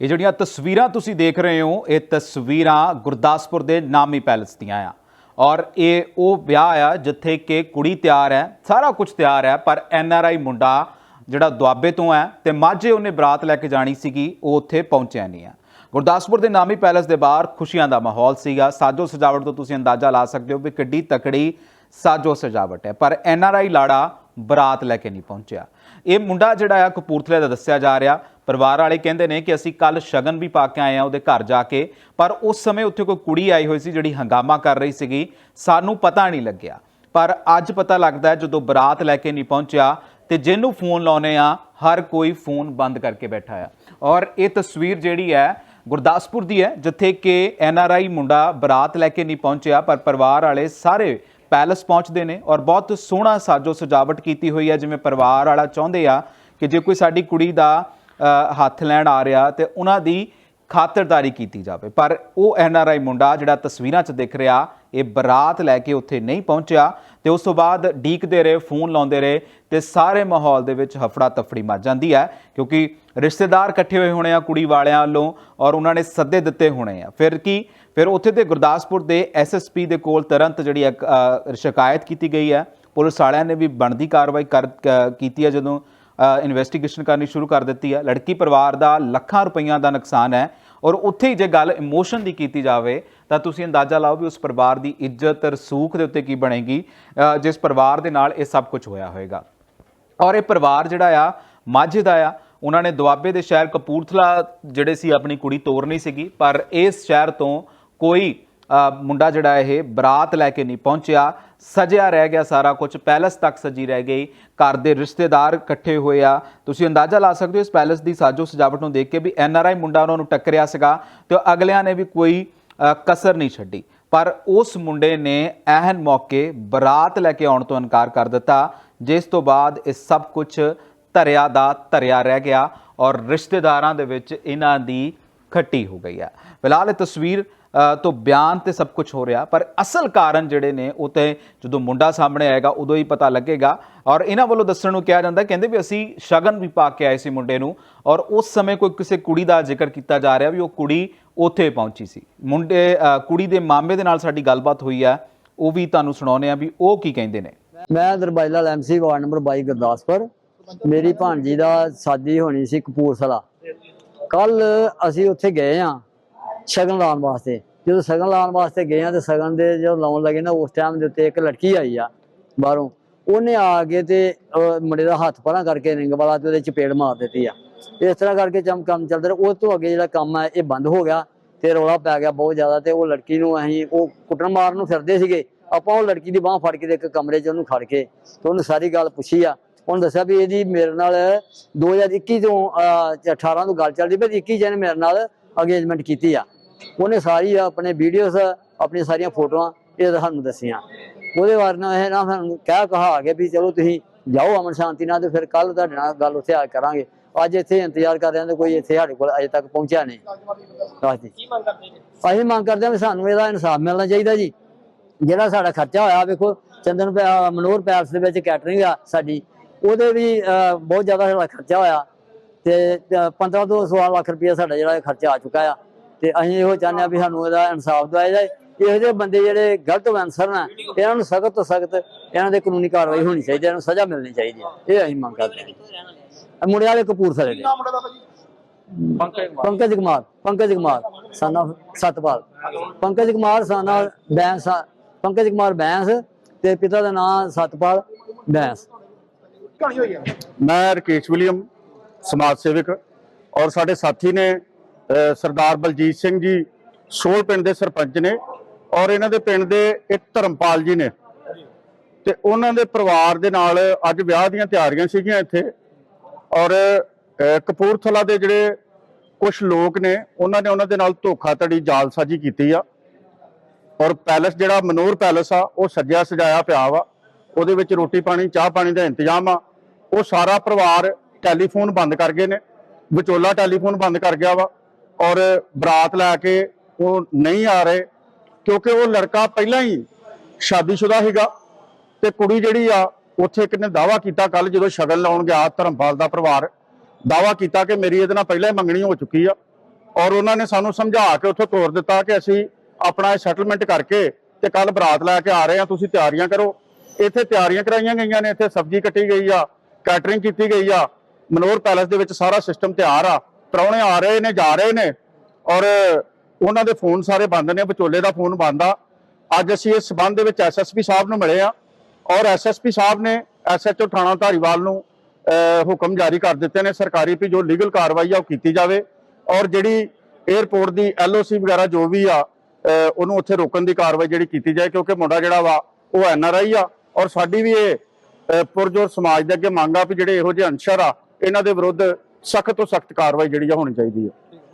ਇਹ ਜਿਹੜੀਆਂ ਤਸਵੀਰਾਂ ਤੁਸੀਂ ਦੇਖ ਰਹੇ ਹੋ, ਇਹ ਤਸਵੀਰਾਂ ਗੁਰਦਾਸਪੁਰ ਦੇ ਨਾਮੀ ਪੈਲਸ ਦੀਆਂ ਆ। ਔਰ ਇਹ ਉਹ ਵਿਆਹ ਆ ਜਿੱਥੇ ਕਿ ਕੁੜੀ ਤਿਆਰ ਹੈ, ਸਾਰਾ ਕੁਝ ਤਿਆਰ ਹੈ, ਪਰ ਐਨ ਆਰ ਆਈ ਮੁੰਡਾ ਜਿਹੜਾ ਦੁਆਬੇ ਤੋਂ ਹੈ ਤੇ ਮਾਝੇ ਉਹਨੇ ਬਰਾਤ ਲੈ ਕੇ ਜਾਣੀ ਸੀਗੀ, ਉਹ ਉੱਥੇ ਪਹੁੰਚਿਆ ਨਹੀਂ ਆ। ਗੁਰਦਾਸਪੁਰ ਦੇ ਨਾਮੀ ਪੈਲਸ ਦੇ ਬਾਹਰ ਖੁਸ਼ੀਆਂ ਦਾ ਮਾਹੌਲ ਸੀਗਾ। ਸਾਜੋ ਸਜਾਵਟ ਤੋਂ ਤੁਸੀਂ ਅੰਦਾਜ਼ਾ ਲਾ ਸਕਦੇ ਹੋ ਵੀ ਕਿੱਡੀ ਤਕੜੀ ਸਾਜੋ ਸਜਾਵਟ ਹੈ, ਪਰ ਐਨ ਆਰ ਆਈ ਲਾੜਾ ਬਰਾਤ ਲੈ ਕੇ ਨਹੀਂ ਪਹੁੰਚਿਆ। ਇਹ ਮੁੰਡਾ ਜਿਹੜਾ ਆ ਕਪੂਰਥਲੇ ਦਾ ਦੱਸਿਆ ਜਾ ਰਿਹਾ। ਪਰਿਵਾਰ ਵਾਲੇ ਕਹਿੰਦੇ ਨੇ ਕਿ ਅਸੀਂ ਕੱਲ ਸ਼ਗਨ ਵੀ ਪਾ ਕੇ ਆਏ ਆ ਉਹਦੇ ਘਰ ਜਾ ਕੇ, ਪਰ ਉਸ ਸਮੇਂ ਉੱਥੇ ਕੋਈ ਕੁੜੀ ਆਈ ਹੋਈ ਸੀ ਜਿਹੜੀ ਹੰਗਾਮਾ ਕਰ ਰਹੀ ਸੀਗੀ। ਸਾਨੂੰ ਪਤਾ ਨਹੀਂ ਲੱਗਿਆ। ਪਰ ਅੱਜ ਪਤਾ ਲੱਗਦਾ ਜਦੋਂ ਬਰਾਤ ਲੈ ਕੇ ਨਹੀਂ ਪਹੁੰਚਿਆ ਤੇ ਜਿਹਨੂੰ ਫੋਨ ਲਾਉਨੇ ਆ ਹਰ ਕੋਈ ਫੋਨ ਬੰਦ ਕਰਕੇ ਬੈਠਾ ਆ। ਔਰ ਇਹ ਤਸਵੀਰ ਜਿਹੜੀ ਹੈ, ਗੁਰਦਾਸਪੁਰ ਦੀ ਹੈ, ਜਿੱਥੇ ਕਿ ਐਨ ਆਰ ਆਈ ਮੁੰਡਾ ਬਰਾਤ ਲੈ ਕੇ ਨਹੀਂ ਪਹੁੰਚਿਆ, ਪਰ ਪਰਿਵਾਰ ਵਾਲੇ ਸਾਰੇ ਪੈਲਸ ਪਹੁੰਚਦੇ ਨੇ ਔਰ ਬਹੁਤ ਸੋਹਣਾ ਸਾਜੋ ਸਜਾਵਟ ਕੀਤੀ ਹੋਈ ਹੈ। ਜਿਵੇਂ ਪਰਿਵਾਰ ਵਾਲਾ ਚਾਹੁੰਦੇ ਆ ਕਿ ਜੇ ਕੋਈ ਸਾਡੀ ਕੁੜੀ ਦਾ ਹੱਥ ਲੈਣ ਆ ਰਿਹਾ ਤੇ ਉਹਨਾਂ ਦੀ ਖਾਤਰਦਾਰੀ ਕੀਤੀ ਜਾਵੇ। ਪਰ ਉਹ ਐਨ ਆਰ ਆਈ ਮੁੰਡਾ ਜਿਹੜਾ ਤਸਵੀਰਾਂ 'ਚ ਦਿਖ ਰਿਹਾ ਇਹ ਬਰਾਤ ਲੈ ਕੇ ਉੱਥੇ ਨਹੀਂ ਪਹੁੰਚਿਆ ਤੇ ਉਸ ਤੋਂ ਬਾਅਦ ਡੀਕਦੇ ਰਹੇ ਫੋਨ ਲਾਉਂਦੇ ਰਹੇ ਤੇ ਸਾਰੇ ਮਾਹੌਲ ਦੇ ਵਿੱਚ ਹਫੜਾ ਤਫੜੀ ਮਚ ਜਾਂਦੀ ਹੈ ਕਿਉਂਕਿ ਰਿਸ਼ਤੇਦਾਰ ਇਕੱਠੇ ਹੋਏ ਹੋਣੇ ਆ ਕੁੜੀ ਵਾਲਿਆਂ ਵੱਲੋਂ ਔਰ ਉਹਨਾਂ ਨੇ ਸੱਦੇ ਦਿੱਤੇ ਹੋਣੇ ਆ। ਫਿਰ ਕੀ? ਫਿਰ ਉੱਥੇ ਦੇ ਗੁਰਦਾਸਪੁਰ ਦੇ ਐਸਐਸਪੀ ਦੇ ਕੋਲ ਤੁਰੰਤ ਜਿਹੜੀ ਇੱਕ, ਸ਼ਿਕਾਇਤ ਕੀਤੀ ਗਈ ਹੈ। ਪੁਲਿਸ ਵਾਲਿਆਂ ਨੇ ਵੀ ਬਣਦੀ ਕਾਰਵਾਈ ਕਰ ਕ- ਕੀਤੀ ਹੈ ਜਦੋਂ ਇਨਵੈਸਟੀਗੇਸ਼ਨ ਕਰਨੀ ਸ਼ੁਰੂ ਕਰ ਦਿੱਤੀ ਹੈ। ਲੜਕੀ ਪਰਿਵਾਰ ਦਾ ਲੱਖਾਂ ਰੁਪਈਆਂ ਦਾ ਨੁਕਸਾਨ ਹੈ ਔਰ ਉੱਥੇ ਹੀ ਜੇ ਗੱਲ ਇਮੋਸ਼ਨ ਦੀ ਕੀਤੀ ਜਾਵੇ, ਤਾਂ ਤੁਸੀਂ ਅੰਦਾਜ਼ਾ ਲਾਓ ਵੀ ਉਸ ਪਰਿਵਾਰ ਦੀ ਇੱਜ਼ਤ, ਰਸੂਖ ਦੇ ਉੱਤੇ ਕੀ ਬਣੇਗੀ ਜਿਸ ਪਰਿਵਾਰ ਦੇ ਨਾਲ ਇਹ ਸਭ ਕੁਝ ਹੋਇਆ ਹੋਵੇਗਾ ਔਰ ਇਹ ਪਰਿਵਾਰ ਜਿਹੜਾ ਆ, ਮਾਝੇ ਦਾ ਆ, ਉਹਨਾਂ ਨੇ ਦੁਆਬੇ ਦੇ ਸ਼ਹਿਰ ਕਪੂਰਥਲਾ ਜਿਹੜੇ ਸੀ ਆਪਣੀ ਕੁੜੀ ਤੋਰਨੀ ਸੀਗੀ, ਪਰ ਇਸ ਸ਼ਹਿਰ ਤੋਂ ਕੋਈ ਮੁੰਡਾ ਜਿਹੜਾ ਇਹ ਬਰਾਤ ਲੈ ਕੇ ਨਹੀਂ ਪਹੁੰਚਿਆ। ਸਜਿਆ ਰਹਿ ਗਿਆ ਸਾਰਾ ਕੁਝ, ਪੈਲਸ ਤੱਕ ਸਜੀ ਰਹਿ ਗਈ। ਘਰ ਦੇ ਰਿਸ਼ਤੇਦਾਰ ਇਕੱਠੇ ਹੋਏ ਆ। ਤੁਸੀਂ ਅੰਦਾਜ਼ਾ ਲਾ ਸਕਦੇ ਹੋ ਇਸ ਪੈਲਸ ਦੀ ਸਾਜੋ ਸਜਾਵਟ ਨੂੰ ਦੇਖ ਕੇ ਵੀ ਐਨ ਆਰ ਆਈ ਮੁੰਡਾ ਉਹਨਾਂ ਨੂੰ ਟੱਕਰਿਆ ਸੀਗਾ ਤੇ ਅਗਲਿਆਂ ਨੇ ਵੀ ਕੋਈ ਕਸਰ ਨਹੀਂ ਛੱਡੀ। ਪਰ ਉਸ ਮੁੰਡੇ ਨੇ ਐਹਨ ਮੌਕੇ ਬਰਾਤ ਲੈ ਕੇ ਆਉਣ ਤੋਂ ਇਨਕਾਰ ਕਰ ਦਿੱਤਾ, ਜਿਸ ਤੋਂ ਬਾਅਦ ਇਹ ਸਭ ਕੁਝ ਧਰਿਆ ਦਾ ਧਰਿਆ ਰਹਿ ਗਿਆ ਔਰ ਰਿਸ਼ਤੇਦਾਰਾਂ ਦੇ ਵਿੱਚ ਇਹਨਾਂ ਦੀ ਖੱਟੀ ਹੋ ਗਈ ਹੈ ਫਿਲਹਾਲ ਇਹ ਤਸਵੀਰ ਤੋਂ ਬਿਆਨ ਤੇ ਸਭ ਕੁਝ ਹੋ ਰਿਹਾ। ਪਰ ਅਸਲ ਕਾਰਨ ਜਿਹੜੇ ਨੇ, ਉਹ ਤੇ ਜਦੋਂ ਮੁੰਡਾ ਸਾਹਮਣੇ ਆਏਗਾ, ਉਦੋਂ ਹੀ ਪਤਾ ਲੱਗੇਗਾ। ਔਰ ਇਹਨਾਂ ਵੱਲੋਂ ਦੱਸਣ ਨੂੰ ਕਿਹਾ ਜਾਂਦਾ, ਕਹਿੰਦੇ ਵੀ ਅਸੀਂ ਸ਼ਗਨ ਵੀ ਪਾ ਕੇ ਆਏ ਸੀ ਮੁੰਡੇ ਨੂੰ। ਔਰ ਉਸ ਸਮੇਂ ਕੋਈ ਕਿਸੇ ਕੁੜੀ ਦਾ ਜ਼ਿਕਰ ਕੀਤਾ ਜਾ ਰਿਹਾ ਵੀ ਉਹ ਕੁੜੀ ਉੱਥੇ ਪਹੁੰਚੀ ਸੀ। ਮੁੰਡੇ ਕੁੜੀ ਦੇ ਮਾਮੇ ਦੇ ਨਾਲ ਸਾਡੀ ਗੱਲਬਾਤ ਹੋਈ ਹੈ। ਉਹ ਵੀ ਤੁਹਾਨੂੰ ਸੁਣਾਉਂਦੇ ਆ ਵੀ ਉਹ ਕੀ ਕਹਿੰਦੇ ਨੇ। ਮੈਂ ਦਰਬਾਈ ਲਾਲ ਐਮਸੀ ਵਾਰਡ ਨੰਬਰ 22 ਗੁਰਦਾਸਪੁਰ। ਮੇਰੀ ਭਾਣਜੀ ਦਾ ਸ਼ਾਦੀ ਹੋਣੀ ਸੀ ਕਪੂਰਥਲਾ। ਕੱਲ ਅਸੀਂ ਉੱਥੇ ਗਏ ਆ ਸ਼ਗਨ ਲਾਉਣ ਵਾਸਤੇ। ਜਦੋਂ ਸ਼ਗਨ ਲਾਉਣ ਵਾਸਤੇ ਗਏ ਆ ਤੇ ਸ਼ਗਨ ਦੇ ਜਦੋਂ ਲਾਉਣ ਲੱਗੇ ਨਾ ਉਸ ਟਾਈਮ ਦੇ ਉੱਤੇ ਇੱਕ ਲੜਕੀ ਆਈ ਆ ਬਾਹਰੋਂ। ਉਹਨੇ ਆ ਕੇ ਤੇ ਮੁੰਡੇ ਦਾ ਹੱਥ ਪਰਾਂ ਕਰਕੇ ਰਿੰਗ ਵਾਲਾ ਤੇ ਉਹਦੇ ਚਪੇੜ ਮਾਰ ਦਿੱਤੀ ਆ। ਇਸ ਤਰ੍ਹਾਂ ਕਰਕੇ ਚਮ ਕੰਮ ਚੱਲਦਾ ਰਿਹਾ। ਉਹ ਤੋਂ ਅੱਗੇ ਜਿਹੜਾ ਕੰਮ ਆ ਇਹ ਬੰਦ ਹੋ ਗਿਆ ਤੇ ਰੌਲਾ ਪੈ ਗਿਆ ਬਹੁਤ ਜ਼ਿਆਦਾ ਤੇ ਉਹ ਲੜਕੀ ਨੂੰ ਅਸੀਂ ਉਹ ਕੁੱਟਣ ਮਾਰਨ ਨੂੰ ਫਿਰਦੇ ਸੀਗੇ। ਆਪਾਂ ਉਹ ਲੜਕੀ ਦੀ ਬਾਹ ਫੜ ਕੇ ਤੇ ਇੱਕ ਕਮਰੇ 'ਚ ਉਹਨੂੰ ਖੜ ਕੇ ਤੇ ਉਹਨੂੰ ਸਾਰੀ ਗੱਲ ਪੁੱਛੀ ਆ। ਉਹਨੂੰ ਦੱਸਿਆ ਵੀ ਇਹਦੀ ਮੇਰੇ ਨਾਲ 2021 ਤੋਂ ਅਹ, 18 ਤੋਂ ਗੱਲ ਚੱਲਦੀ ਪਈ 21 ਜਨ ਮੇਰੇ ਨਾਲ ਅਗੇਜਮੈਂਟ ਕੀਤੀ ਆ। ਉਹਨੇ ਸਾਰੀ ਆਪਣੇ ਵੀਡੀਓਜ਼ ਆਪਣੀਆਂ ਸਾਰੀਆਂ ਫੋਟੋਆਂ ਇਹ ਸਾਨੂੰ ਦੱਸੀਆਂ। ਉਹਦੇ ਬਾਰੇ ਨਾਲ ਇਹ ਨਾ ਸਾਨੂੰ ਕਹਿ ਕਹਾ ਕੇ ਵੀ ਚਲੋ ਤੁਸੀਂ ਜਾਓ ਅਮਨ ਸ਼ਾਂਤੀ ਨਾਲ ਤੇ ਫਿਰ ਕੱਲ ਤੁਹਾਡੇ ਨਾਲ ਗੱਲ ਉੱਥੇ ਆ ਕਰਾਂਗੇ। ਅੱਜ ਇੱਥੇ ਇੰਤਜ਼ਾਰ ਕਰ ਰਹੇ ਹਾਂ ਕੋਈ ਇੱਥੇ ਸਾਡੇ ਕੋਲ ਅਜੇ ਤੱਕ ਪਹੁੰਚਿਆ ਨਹੀਂ। ਹਾਂਜੀ ਕਰਦੇ ਅਸੀਂ ਮੰਗ ਕਰਦੇ ਹਾਂ ਵੀ ਸਾਨੂੰ ਇਹਦਾ ਇਨਸਾਫ ਮਿਲਣਾ ਚਾਹੀਦਾ ਜੀ। ਜਿਹੜਾ ਸਾਡਾ ਖਰਚਾ ਹੋਇਆ ਵੇਖੋ ਚੰਦਨ ਪੈ- ਮਨੋਹਰ ਪੈਲਸ ਦੇ ਵਿੱਚ ਕੈਟਰਿੰਗ ਆ ਸਾਡੀ। ਉਹਦੇ ਵੀ ਅਹ, ਬਹੁਤ ਜ਼ਿਆਦਾ ਸਾਡਾ ਖਰਚਾ ਹੋਇਆ ਤੇ ਅਹ, 15 ਤੋਂ 16 ਲੱਖ ਰੁਪਏ ਸਾਡਾ ਜਿਹੜਾ ਖਰਚਾ ਆ ਚੁੱਕਾ ਆ। ਤੇ ਅਸੀਂ ਇਹੋ ਚਾਹੁੰਦੇ ਆ ਵੀ ਸਾਨੂੰ ਇਹਦਾ ਇਨਸਾਫ ਦਿਵਾਇਆ ਜਾਏ ਇਹੋ ਜਿਹੇ ਬੰਦੇ ਜਿਹੜੇ ਗਲਤ ਅਨਸਰ ਨੇ ਇਹਨਾਂ ਨੂੰ ਸਖਤ ਤੋਂ ਸਖਤ ਇਹਨਾਂ ਦੇ ਕਾਨੂੰਨੀ ਕਾਰਵਾਈ ਹੋਣੀ ਚਾਹੀਦੀ ਹੈ ਇਹਨਾਂ ਨੂੰ ਸਜ਼ਾ ਮਿਲਣੀ ਚਾਹੀਦੀ ਹੈ। ਇਹ ਅਸੀਂ ਮੰਗ ਕਰਦੇ ਹਾਂ ਮੁੰਡੇ ਵਾਲੇ ਕਪੂਰਥਲੇ ਦੇ। ਪੰਕਜ ਕੁਮਾਰ ਪੰਕਜ ਕੁਮਾਰ ਸਾਨਾ ਸਤਪਾਲ। ਪੰਕਜ ਕੁਮਾਰ ਸਾਨਾ ਬੈਂਸ ਪੰਕਜ ਕੁਮਾਰ ਬੈਂਸ ਤੇ ਪਿਤਾ ਦਾ ਨਾਮ ਸਤਪਾਲ ਬੈਂਸ। ਕਹਾਣੀ ਹੋਈ ਹੈ ਮੈਂ ਰਕੇਸ਼ ਵਿਲੀਅਮ ਸਮਾਜ ਸੇਵਕ ਔਰ ਸਾਡੇ ਸਾਥੀ ਨੇ ਸਰਦਾਰ ਬਲਜੀਤ ਸਿੰਘ ਜੀ ਸੋਲ ਪਿੰਡ ਦੇ ਸਰਪੰਚ ਨੇ ਔਰ ਇਹਨਾਂ ਦੇ ਪਿੰਡ ਦੇ ਇੱਕ ਧਰਮਪਾਲ ਜੀ ਨੇ। ਤੇ ਉਹਨਾਂ ਦੇ ਪਰਿਵਾਰ ਦੇ ਨਾਲ ਅੱਜ ਵਿਆਹ ਦੀਆਂ ਤਿਆਰੀਆਂ ਸੀਗੀਆਂ ਇੱਥੇ ਔਰ ਕਪੂਰਥਲਾ ਦੇ ਜਿਹੜੇ ਕੁਝ ਲੋਕ ਨੇ, ਉਹਨਾਂ ਨੇ ਉਹਨਾਂ ਦੇ ਨਾਲ ਧੋਖਾਧੜੀ, ਜਾਲਸਾਜ਼ੀ ਕੀਤੀ ਆ। ਔਰ ਪੈਲਸ ਜਿਹੜਾ ਮਨੋਰ ਪੈਲਸ ਆ, ਉਹ ਸੱਜਿਆ ਸਜਾਇਆ ਪਿਆ ਵਾ। ਉਹਦੇ ਵਿੱਚ ਰੋਟੀ ਪਾਣੀ, ਚਾਹ ਪਾਣੀ ਦਾ ਇੰਤਜ਼ਾਮ ਆ। ਉਹ ਸਾਰਾ ਪਰਿਵਾਰ ਟੈਲੀਫੋਨ ਬੰਦ ਕਰ ਗਏ ਨੇ। ਵਿਚੋਲਾ ਟੈਲੀਫੋਨ ਬੰਦ ਕਰ ਗਿਆ ਵਾ। ਔਰ ਬਰਾਤ ਲੈ ਕੇ ਉਹ ਨਹੀਂ ਆ ਰਹੇ, ਕਿਉਂਕਿ ਉਹ ਲੜਕਾ ਪਹਿਲਾਂ ਹੀ ਸ਼ਾਦੀशुदा ਸੀਗਾ ਤੇ ਕੁੜੀ ਜਿਹੜੀ ਆ, ਉੱਥੇ ਇੱਕ ਨੇ ਦਾਵਾ ਕੀਤਾ ਕੱਲ ਜਦੋਂ ਸ਼ਗਨ ਲਾਉਣ ਗਿਆ ਧਰਮਪਾਲ ਦਾ ਪਰਿਵਾਰ ਦਾਵਾ ਕੀਤਾ ਕਿ ਮੇਰੀ ਇਹਦੇ ਨਾਲ ਪਹਿਲਾਂ ਹੀ ਮੰਗਣੀ ਹੋ ਚੁੱਕੀ ਆ ਔਰ ਉਹਨਾਂ ਨੇ ਸਾਨੂੰ ਸਮਝਾ ਕੇ ਉੱਥੋਂ ਤੋਰ ਦਿੱਤਾ ਕਿ ਅਸੀਂ ਆਪਣਾ ਸੈਟਲਮੈਂਟ ਕਰਕੇ ਤੇ ਕੱਲ ਬਰਾਤ ਲੈ ਕੇ ਆ ਰਹੇ ਹਾਂ ਤੁਸੀਂ ਤਿਆਰੀਆਂ ਕਰੋ। ਇੱਥੇ ਤਿਆਰੀਆਂ ਕਰਾਈਆਂ ਗਈਆਂ ਨੇ, ਇੱਥੇ ਸਬਜ਼ੀ ਕੱਟੀ ਗਈ ਆ ਕੈਟਰਿੰਗ ਕੀਤੀ ਗਈ ਆ ਮਨੋਰ ਪੈਲੇਸ ਦੇ ਵਿੱਚ ਸਾਰਾ ਸਿਸਟਮ ਤਿਆਰ ਆ। ਪ੍ਰਾਹੁਣੇ ਆ ਰਹੇ ਨੇ, ਜਾ ਰਹੇ ਨੇ ਔਰ ਉਹਨਾਂ ਦੇ ਫੋਨ ਸਾਰੇ ਬੰਦ ਨੇ, ਵਿਚੋਲੇ ਦਾ ਫੋਨ ਬੰਦ ਆ। ਅੱਜ ਅਸੀਂ ਇਸ ਸਬੰਧ ਦੇ ਵਿੱਚ ਐਸਐਸਪੀ ਸਾਹਿਬ ਨੂੰ ਮਿਲੇ ਆ ਔਰ ਐਸਐਸਪੀ ਸਾਹਿਬ ਨੇ ਐਸਐਚਓ ਥਾਣਾ ਧਾਰੀਵਾਲ ਨੂੰ ਹੁਕਮ ਜਾਰੀ ਕਰ ਦਿੱਤੇ ਨੇ ਸਰਕਾਰੀ ਵੀ ਜੋ ਲੀਗਲ ਕਾਰਵਾਈ ਆ ਉਹ ਕੀਤੀ ਜਾਵੇ ਔਰ ਜਿਹੜੀ 에ਅਰਪੋਰਟ ਦੀ ਐਲਓਸੀ ਵਗੈਰਾ ਜੋ ਵੀ ਆ ਉਹਨੂੰ ਉੱਥੇ ਰੋਕਣ ਦੀ ਕਾਰਵਾਈ ਜਿਹੜੀ ਕੀਤੀ ਜਾਏ ਕਿਉਂਕਿ ਮੁੰਡਾ ਜਿਹੜਾ ਵਾ ਉਹ ਐਨਆਰਆਈ ਆ ਔਰ ਸਾਡੀ ਵੀ ਇਹ ਪੁਰਜੋਰ ਸਮਾਜ ਦੇ ਅੱਗੇ ਮੰਗ ਆ ਵੀ ਜਿਹੜੇ ਇਹੋ ਜਿਹੇ ਅਨਸਰ ਆ, ਇਹਨਾਂ ਦੇ ਵਿਰੁੱਧ ਸਖਤ ਤੋਂ ਸਖਤ ਕਾਰਵਾਈ ਜਿਹੜੀ ਆ ਹੋਣੀ ਚਾਹੀਦੀ ਹੈ